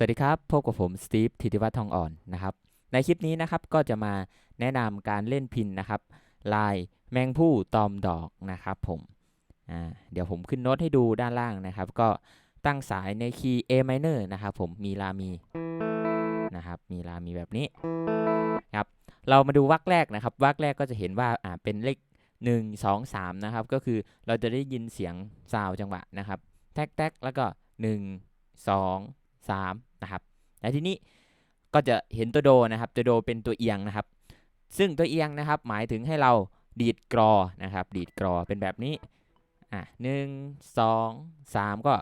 สวัสดีครับ พบกับผมสตีฟธิติวัฒน์ทองอ่อนนะครับ ในคลิปนี้นะครับก็จะมาแนะนำการเล่นพินนะครับ ลายแมงผู้ตอมดอกนะครับผมเดี๋ยวผมขึ้นโน้ตให้ดูด้านล่างนะครับ ก็ตั้งสายในคีย์ A minor นะครับผมมีลามีนะครับมีลามีแบบนี้ครับเรามาดูวรรคแรกนะครับวรรคแรกก็จะเห็นว่าอ่าเป็นเลข 1 2 3นะครับก็คือเราจะได้ยินเสียงซาวจังหวะนะครับแท็กแท็กแล้วก็ 1 2 3 นะครับและทีนี้ก็จะเห็นตัวโดนะครับตัวโดเป็นตัวเอียงนะครับ ซึ่งตัวเอียงนะครับ หมายถึงให้เราดีดกรอนะครับ ดีดกรอเป็นแบบนี้อะหนึ่งสองสามก็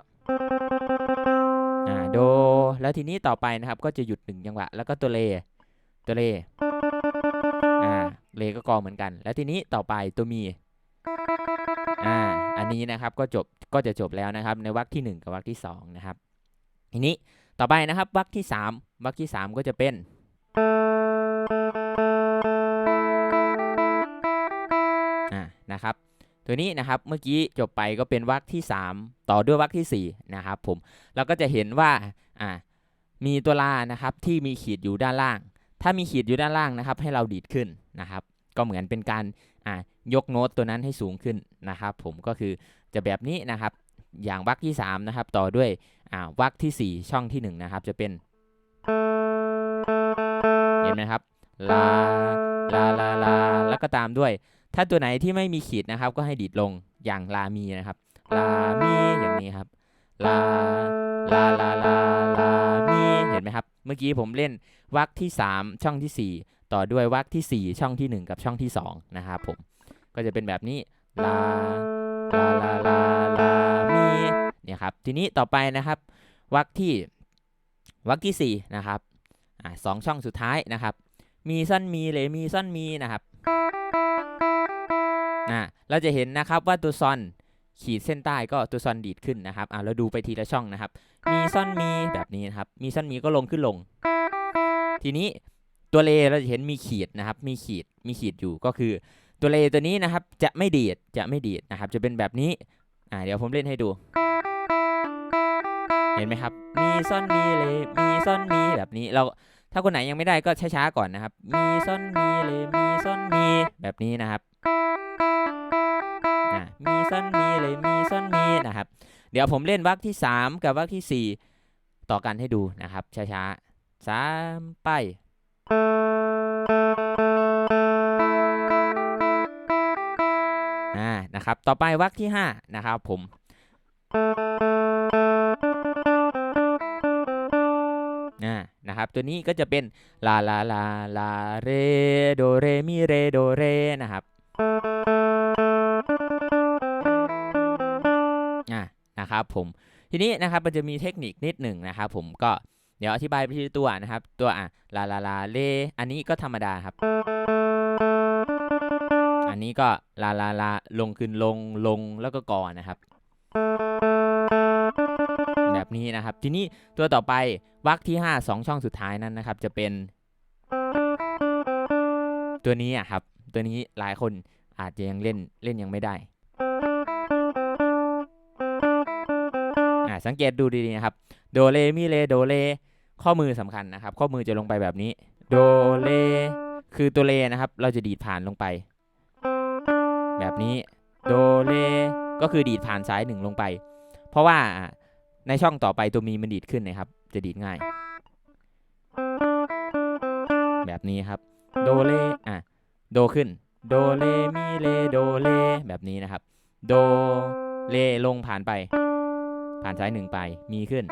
อ่าโด แล้วทีนี้ต่อไปนะครับ ก็จะหยุดหนึ่งจังหวะแล้วก็ตัวเลตัวเลอ่าเลก็กรอเหมือนกัน แล้วทีนี้ต่อไปตัวมีอ่าอันนี้นะครับก็จบก็จะจบแล้วนะครับ ในวรรคที่หนึ่งกับวรรคที่สองนะครับทีนี้ ต่อไปนะครับวรรคที่ 3วรรคที่ 3 ก็จะเป็น อ่า นะครับ ตัวนี้นะครับ เมื่อกี้จบไปก็เป็นวรรคที่ 3 ต่อด้วยวรรคที่4นะครับผม เราก็จะเห็นว่า อ่า มีตัวลา นะครับ ที่มีขีดอยู่ด้านล่าง ถ้ามีขีดอยู่ด้านล่างนะครับ ให้เราดีดขึ้นนะครับ ก็เหมือนเป็นการ อ่า ยกโน้ตตัวนั้นให้สูงขึ้นนะครับ ผม ก็คือจะแบบนี้นะครับ อย่างวรรคที่3นะครับ ต่อด้วย วรรคที่ 4 ช่องที่ 1 นะครับ จะเป็น เห็นไหมครับลาลาลาลาแล้วก็ตามด้วย ถ้าตัวไหนที่ไม่มีขีดนะครับ ก็ให้ดีดลงอย่างลามีนะครับลามีอย่างนี้ครับลาลาลาลาลามีเห็นไหมครับ เมื่อกี้ผมเล่นวรรคที่ 3 ช่องที่ 4 ต่อด้วยวรรคที่ 4 ช่องที่ 1 กับช่องที่ 2 นะครับผมก็จะเป็นแบบนี้ลาลาลาลาลา เนี่ยครับทีนี้ต่อไปนะครับวรรคที่วรรคที่4นะครับอสองช่องสุดท้ายนะครับ มีซ่อนมีเลมีซ่อนมีนะครับอ่าเราจะเห็นนะครับว่าตัวซอนขีดเส้นใต้ก็ตัวซอนดีดขึ้นนะครับอ่าเราดูไปทีละช่องนะครับ มีซ่อนมีแบบนี้นะครับ มีซ่อนมีก็ลงขึ้นลง ทีนี้ตัวเลเราจะเห็นมีขีดนะครับ มีขีด มีขีดอยู่ก็คือ ตัวเลตัวนี้นะครับจะไม่ดีด จะไม่ดีดนะครับ จะเป็นแบบนี้ อ่าเดี๋ยวผมเล่นให้ดู เห็นไหมครับ มีซ่อนมีเลมีซ่อนมีแบบนี้เราถ้าคนไหนยังไม่ได้ก็ช้าๆก่อนนะครับ มีซ่อนมีเลมีซ่อนมีแบบนี้นะครับมีซ่อนมีเลมีซ่อนมีนะครับ เดี๋ยวผมเล่นวรรคที่ 3 กับวรรคที่ 4 ต่อกันให้ดูนะครับ ช้าๆสามไปนะครับ ต่อไปวรรคที่ 5 นะครับผม นะครับ ตัวนี้ก็จะเป็นลาลาลาลาเรโดเรมีเรโดเรนะครับอ่านะครับผมทีนี้นะครับมันจะมีเทคนิคนิดหนึ่งนะครับผมก็เดี๋ยวอธิบายไปทีละตัวนะครับ ตัวอะลาลาลาเลอันนี้ก็ธรรมดาครับ อันนี้ก็ลาลาลาลงขึ้นลงลงแล้วก็ก่อนนะครับ นี้นะครับ ทีนี้ตัวต่อไปวรรคที่ 5 2 ช่องสุดท้ายนั้นนะครับ จะเป็น ตัวนี้อะครับ ตัวนี้หลายคนอาจจะยังเล่นเล่นยังไม่ได้สังเกตดูดีๆนะครับ โดเลมีเลโดเลข้อมือสำคัญนะครับ ข้อมือจะลงไปแบบนี้ โดเลคือตัวเลนะครับ เราจะดีดผ่านลงไป แบบนี้ โดเลก็คือดีดผ่านซ้ายหนึ่งลงไป เพราะว่า ในช่องต่อไปตัวมีมันดีดขึ้นนะครับ จะดีดง่าย แบบนี้ครับ โดเลอะโดขึ้น โดเลมีเลโดเลแบบนี้นะครับ โดเลลงผ่านไป ผ่านซ้ายหนึ่งไป มีขึ้น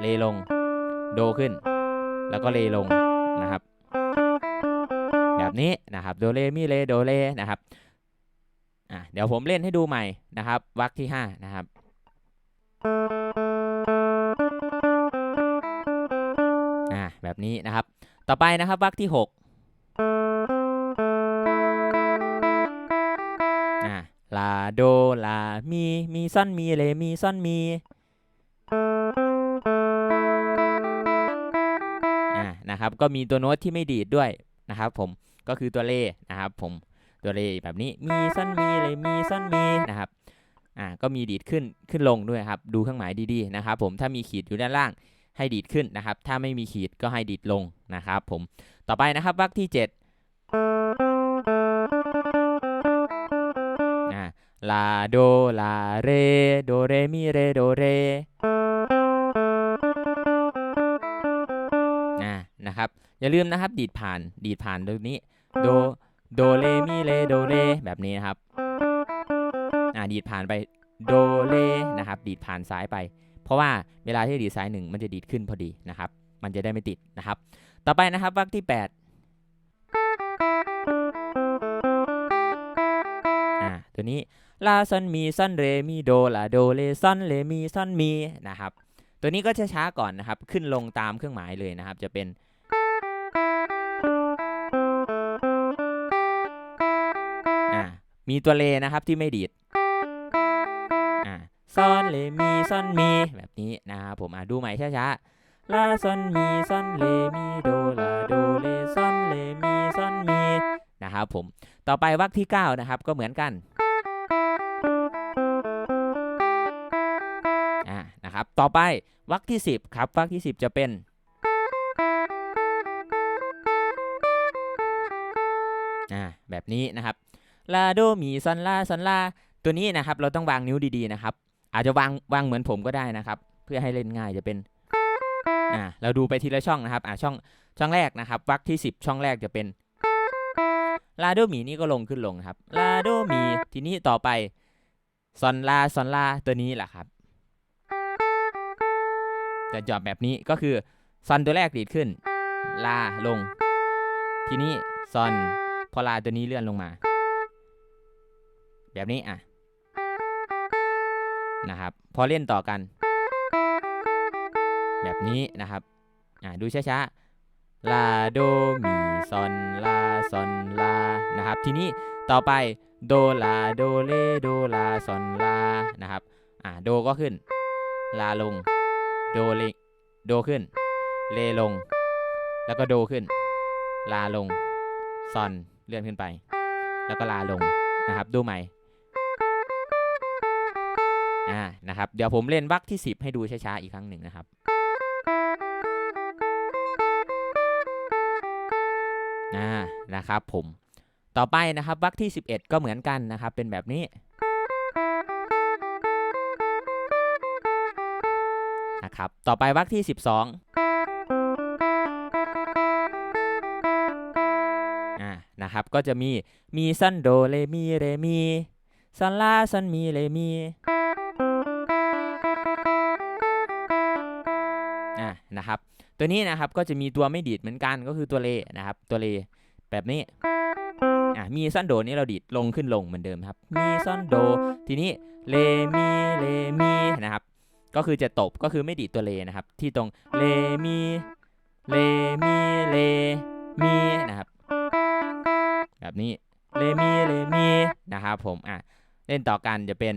เลลง โดขึ้น แล้วก็เลลงนะครับ แบบนี้นะครับ โดเลมีเลโดเลนะครับอะเดี๋ยวผมเล่นให้ดูใหม่นะครับวรรคที่ 5 นะครับ แบบนี้นะครับ ต่อไปนะครับวรรคที่ 6อ่าลาโดลามีมีซ่อนมีเลมีซ่อนมีอ่านะครับก็มีตัวโน้ตที่ไม่ดีดด้วยนะครับผมก็คือตัวเลนะครับผมตัวเลแบบนี้มีซ่อนมีเลมีซ่อนมีนะครับอ่าก็มีดีดขึ้นขึ้นลงด้วยครับดูเครื่องหมายดีๆนะครับผมถ้ามีขีดอยู่ด้านล่าง ให้ดีดขึ้นนะครับ ถ้าไม่มีขีดก็ให้ดีดลงนะครับผมต่อไปนะครับวรรคที่7อ่าลาโดลาเรโดเรมีเรโดเรอ่านะครับอย่าลืมนะครับดีดผ่านดีดผ่านตรงนี้โดโดเรมีเรโดเรแบบนี้นะครับอ่าดีดผ่านไปโดเรนะครับ ดีดผ่านซ้ายไป เพราะว่าเวลาที่ดีดซ้ายหนึ่งมันจะดีดขึ้นพอดีนะครับ มันจะได้ไม่ติดนะครับ ต่อไปนะครับวรรคที่ 8 อ่า ตัวนี้ลาซอนมีซอนเรมีโดลาโดเลซอนเลมีซอนมีนะครับ ตัวนี้ก็ช้าๆก่อนนะครับ ขึ้นลงตามเครื่องหมายเลยนะครับ จะเป็นอ่ามีตัวเลนะครับที่ไม่ดีด ซอนเลมีซอนมีแบบนี้นะครับผมอ่าดูใหม่ช้าๆลาซอนมีซอนเลมีโดลาโดเลซอนเลมีซอนมีนะครับผมต่อไปวรรคที่ 9 นะครับก็เหมือนกันอ่านะครับต่อไปวรรคที่ 10 ครับวรรคที่ 10 จะเป็นอ่าแบบนี้นะครับลาโดมีซอนลาซอนลาตัวนี้นะครับเราต้องวางนิ้วดีๆนะครับ อาจจะวางวางเหมือนผมก็ได้นะครับ เพื่อให้เล่นง่ายจะเป็นอ่าเราดูไปทีละช่องนะครับอ่าช่องช่องแรกนะครับวรรคที่ 10 ช่องแรกจะเป็นลาโดมีนี่ก็ลงขึ้นลงครับลาโดมีทีนี้ต่อไปซอนลาซอนลาตัวนี้แหละครับจะจอบแบบนี้ก็คือซอนตัวแรกดีดขึ้น ลาลง ทีนี้ซอนพอลาตัวนี้เลื่อนลงมา แบบนี้อะ นะครับ พอเล่นต่อกัน แบบนี้นะครับอ่าดูช้าๆลาโดมีซอนลาซอนลานะครับ ทีนี้ต่อไปโดลาโดเลโดลาซอนลานะครับอ่าโดก็ขึ้น ลาลง โดเลโดขึ้น เลลง แล้วก็โดขึ้น ลาลงซอนเลื่อนขึ้นไป แล้วก็ลาลงนะครับ ดูใหม่ อ่านะครับ เดี๋ยวผมเล่นวรรคที่ 10 ให้ดูช้าๆอีกครั้งหนึ่งนะครับอ่านะครับผมต่อไปนะครับวรรคที่ 11 ก็เหมือนกันนะครับ เป็นแบบนี้นะครับต่อไปวรรคที่ 12อ่านะครับก็จะมีมีซันโดเลมีเรมีซันลาซันมีเลมี นะครับ ตัวนี้นะครับก็จะมีตัวไม่ดีดเหมือนกันก็คือตัวเลนะครับ ตัวเลแบบนี้อ่ามีซันโดนี้เราดีดลงขึ้นลงเหมือนเดิมครับ มีซันโด ทีนี้เลมีเลมีนะครับ ก็คือจะตบก็คือไม่ดีดตัวเลนะครับ ที่ตรงเลมีเลมีเลมีนะครับ แบบนี้เลมีเลมีนะครับผมอะเล่นต่อกันจะเป็น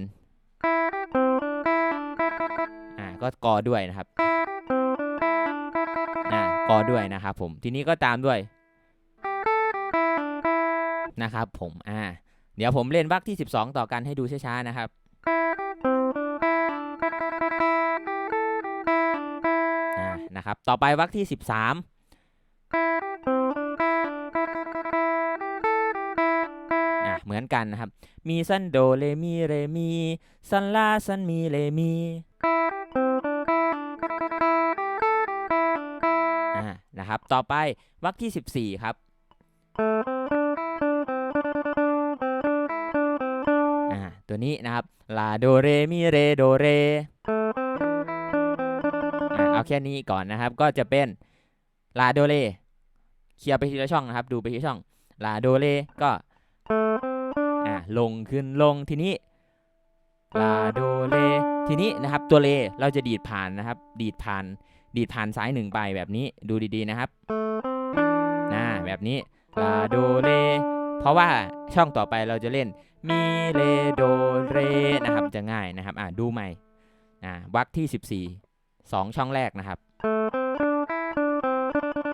อ่าก็กอด้วยนะครับ อด้วยนะครับผมทีนี้ก็ตามด้วยนะครับผมอ่าเดี๋ยวผมเล่นวรรคที่ 12 ต่อกันให้ดูช้าๆนะครับอ่านะครับ ต่อไปวรรคที่ 13อ่าเหมือนกันนะครับ มีซันโดเลมีเรมีซันลาซันมีเลมี นะครับ ต่อไปวรรคที่ 14 ครับอ่าตัวนี้นะครับลาโดเรมีเรโดเรอ่าเอาแค่นี้ก่อนนะครับก็จะเป็นลาโดเรเคลียร์ไปทีละช่องนะครับ ดูไปทีละช่องลาโดเรก็อ่าลงขึ้นลงทีนี้ลาโดเลทีนี้นะครับตัวเลเราจะดีดผ่านนะครับ ดีดผ่าน ดีดผ่านซ้ายหนึ่งไปแบบนี้ดูดีๆนะครับอ่าแบบนี้ลาโดเลเพราะว่าช่องต่อไปเราจะเล่นมีเลโดเรนะครับจะง่ายนะครับอ่าดูใหม่อ่าวรรคที่ 14 2 ช่องแรกนะครับ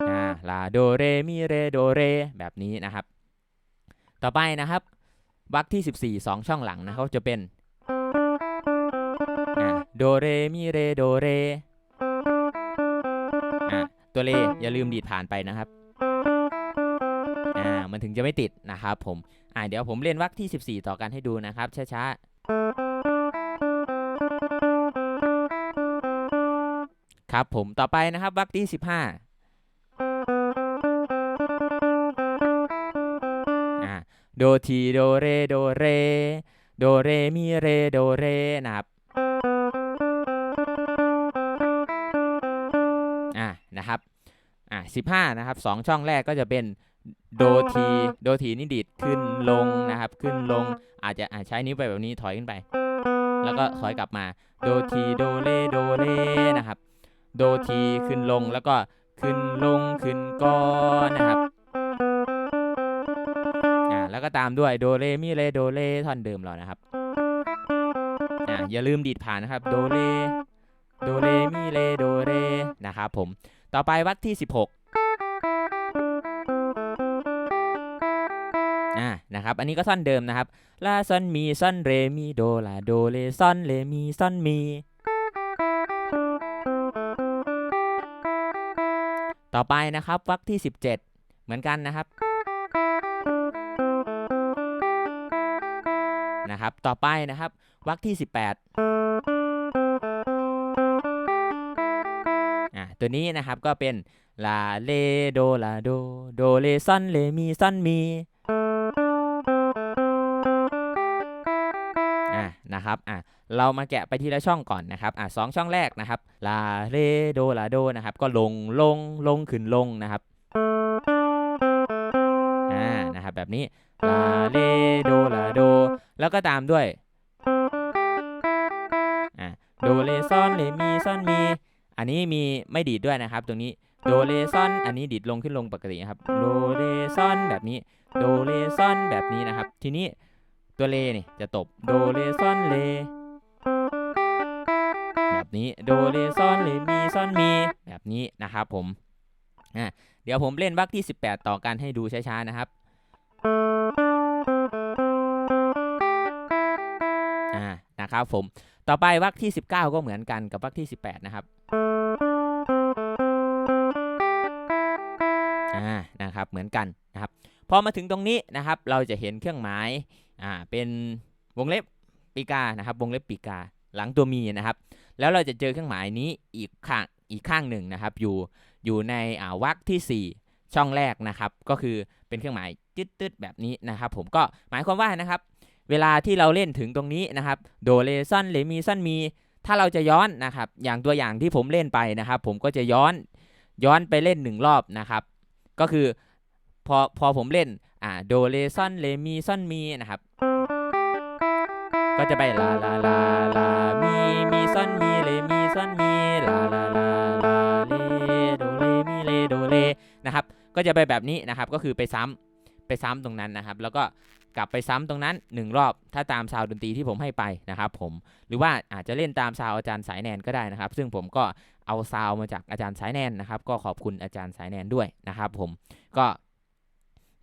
อ่าลาโดเรมีเรโดเรแบบนี้นะครับ ต่อไปนะครับวรรคที่ 14 2 ช่องหลังนะเขาจะเป็นโดเรมีเรโดเร อะตัวเลอย่าลืมดีดผ่านไปนะครับอ่ามันถึงจะไม่ติดนะครับผมอ่าเดี๋ยวผมเล่นวรรคที่ 14 ต่อกันให้ดูนะครับช้าๆครับผมต่อไปนะครับวรรคที่ 15อ่าโดทีโดเรโดเรโดเรมีเรโดเรนะครับ 15 นะครับสองช่องแรกก็จะเป็นโดทีโดทีนี่ดีดขึ้นลงนะครับ ขึ้นลงอาจจะอ่าใช้นิ้วไปแบบนี้ถอยขึ้นไป แล้วก็ถอยกลับมาโดทีโดเลโดเลนะครับโดทีขึ้นลงแล้วก็ขึ้นลงขึ้นก้อนนะครับอ่าแล้วก็ตามด้วยโดเรมีเรโดเลท่อนเดิมเรานะครับอ่าอย่าลืมดีดผ่านนะครับโดเลโดเรมีเรโดเรนะครับผมต่อไปวัดที่ 16 อ่านะครับ อันนี้ก็ท่อนเดิมนะครับลาซอนมีซอนเรมีโดลาโดเลซอนเลมีซอนมี ต่อไปนะครับวรรคที่ 17 เหมือนกันนะครับนะครับ ต่อไปนะครับวรรคที่ 18อะตัวนี้นะครับก็เป็นลาเลโดลาโดโดเลซอนเลมีซอนมี นะครับอะเรามาแกะไปทีละช่องก่อนนะครับอะสองช่องแรกนะครับลาเรโดลาโดนะครับก็ลงลงลงขึ้นลงนะครับอ่านะครับแบบนี้ลาเรโดลาโดแล้วก็ตามด้วยอะโดเลซอนเลมีซอนมีอันนี้มีไม่ดีดด้วยนะครับ ตรงนี้โดเลซอนอันนี้ดีดลงขึ้นลงปกติครับโดเลซอนแบบนี้โดเลซอนแบบนี้นะครับ ทีนี้ ตัวเลนี่จะตบโดเลซอนเล แบบนี้โดเลซอนเลมีซอนมีแบบนี้นะครับผมอะเดี๋ยวผมเล่นวรรคที่ 18 ต่อกันให้ดูช้าๆนะครับอ่านะครับผมต่อไปวรรคที่ 19 ก็เหมือนกันกับวรรคที่ 18 นะครับอ่านะครับเหมือนกันนะครับพอมาถึงตรงนี้นะครับ เราจะเห็นเครื่องหมาย อ่าเป็นวงเล็บปีกานะครับ วงเล็บปีกาหลังตัวมีนะครับ แล้วเราจะเจอเครื่องหมายนี้อีกข้างอีกข้างหนึ่งนะครับ อยู่อยู่ในอ่าวรรคที่ 4 ช่องแรกนะครับ ก็คือเป็นเครื่องหมายตืดๆแบบนี้นะครับ ผมก็หมายความว่านะครับ เวลาที่เราเล่นถึงตรงนี้นะครับโดเลซอนเลมีซอนมี ถ้าเราจะย้อนนะครับ อย่างตัวอย่างที่ผมเล่นไปนะครับ ผมก็จะย้อนย้อนไปเล่นหนึ่งรอบนะครับ ก็คือพอพอผมเล่น อ่าโดเลซอนเลมีซอนมีนะครับ ก็จะไปลาลาลาลามีมีซอนมีเลมีซอนมีลาลาลาลาเลโดเลมีเลโดเลนะครับ ก็จะไปแบบนี้นะครับ ก็คือไปซ้ำไปซ้ำตรงนั้นนะครับ แล้วก็กลับไปซ้ำตรงนั้น 1 รอบ ถ้าตามซาวดนตรีที่ผมให้ไปนะครับ ผม หรือว่าอาจจะเล่นตามซาวอาจารย์สายแนนก็ได้นะครับ ซึ่งผมก็เอาซาวมาจากอาจารย์สายแนนนะครับ ก็ขอบคุณอาจารย์สายแนนด้วยนะครับ ผม ก็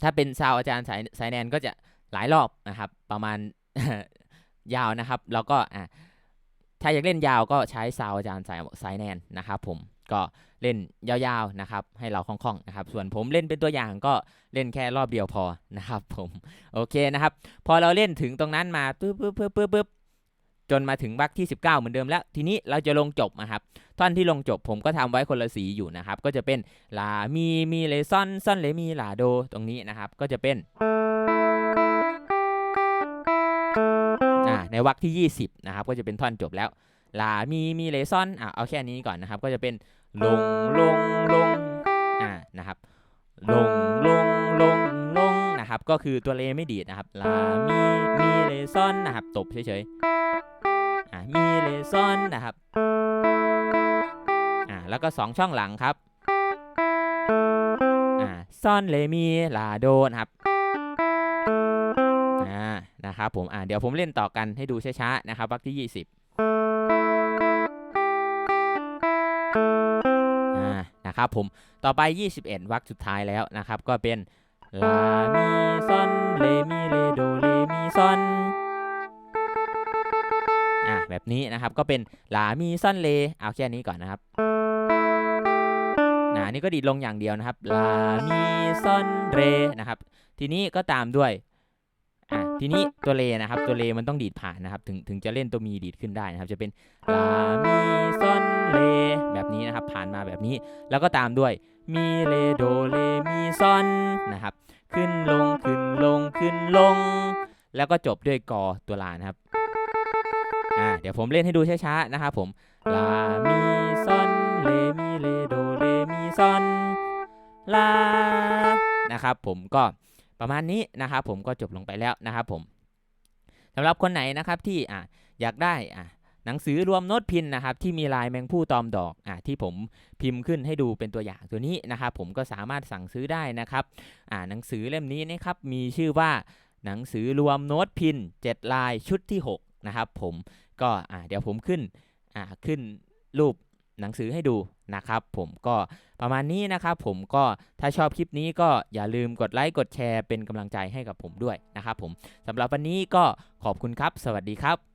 ถ้าเป็นซาวอาจารย์สายสายแนนก็จะหลายรอบนะครับ ประมาณยาวนะครับ แล้วก็อะถ้าอยากเล่นยาวก็ใช้ซาวอาจารย์สายสายแนนนะครับ ผมก็เล่นยาวๆนะครับ ให้เราคล่องๆนะครับ ส่วนผมเล่นเป็นตัวอย่างก็เล่นแค่รอบเดียวพอนะครับ ผมโอเคนะครับ พอเราเล่นถึงตรงนั้นมาปึ๊บปึ๊บปึ๊บปึ๊บปึ๊บจนมาถึงวรรคที่ 19 เหมือนเดิมแล้ว ทีนี้เราจะลงจบนะครับ ท่อนที่ลงจบผมก็ทำไว้คนละสีอยู่นะครับ ก็จะเป็นลามีมีเลซอนซอนเลมีลาโดตรงนี้นะครับ ก็จะเป็นในวรรคที่ 20 นะครับ ก็จะเป็นท่อนจบแล้ว ลา มี มีเลซอนอะเอาแค่นี้ก่อนนะครับ ก็จะเป็นลง ลง ลง อ่า นะครับ ลง ลง ลง ลง นะครับ ก็คือตัวเลไม่ดีดนะครับ ลา มี มีเลซอนนะครับ ตบเฉยๆ อ่ามีเลซอนนะครับ แล้วก็สองช่องหลังครับอ่าซอนเลมีลาโดนะครับอ่านะครับผมอ่าเดี๋ยวผมเล่นต่อกันให้ดูช้าๆนะครับวรรคที่ 20อ่านะครับผมต่อไป 21วรรคสุดท้ายแล้วนะครับ ก็เป็นลามีซอนเลมีเลโดเลมีซอนอะแบบนี้นะครับก็เป็นลามีซอนเลเอาแค่นี้ก่อนนะครับ อันนี้ก็ดีดลงอย่างเดียวนะครับ ลา มี ซอน เร นะครับ ทีนี้ก็ตามด้วย อะ ทีนี้ตัวเรนะครับ ตัวเรมันต้องดีดผ่านนะครับ ถึงถึงจะเล่นตัวมีดีดขึ้นได้นะครับ จะเป็น ลา มี ซอน เร แบบนี้นะครับ ผ่านมาแบบนี้ แล้วก็ตามด้วย มี เร โด เร มี ซอน นะครับ ขึ้นลง ขึ้นลง ขึ้นลง แล้วก็จบด้วยกอตัวลานะครับ อ่า เดี๋ยวผมเล่นให้ดูช้าๆ นะครับผม ลา มี ซอน เร มี เร โดเรมี ซอนลานะครับผมก็ประมาณนี้นะครับผมก็จบลงไปแล้วนะครับผมสำหรับคนไหนนะครับที่อะอยากได้อะหนังสือรวมโน้ตพินนะครับที่มีลายแมงผู้ตอมดอกอะที่ผมพิมพ์ขึ้นให้ดูเป็นตัวอย่างตัวนี้นะครับผมก็สามารถสั่งซื้อได้นะครับอ่าหนังสือเล่มนี้นะครับมีชื่อว่าหนังสือรวมโน้ตพิน 7 ลายชุดที่ 6 นะครับผมก็อ่าเดี๋ยวผมขึ้นอ่าขึ้นรูป หนังสือให้ดูนะครับ ผมก็ประมาณนี้นะครับผมก็ถ้าชอบคลิปนี้ก็อย่าลืมกดไลค์กดแชร์เป็นกำลังใจให้กับผมด้วยนะครับผมสำหรับวันนี้ก็ขอบคุณครับ สวัสดีครับ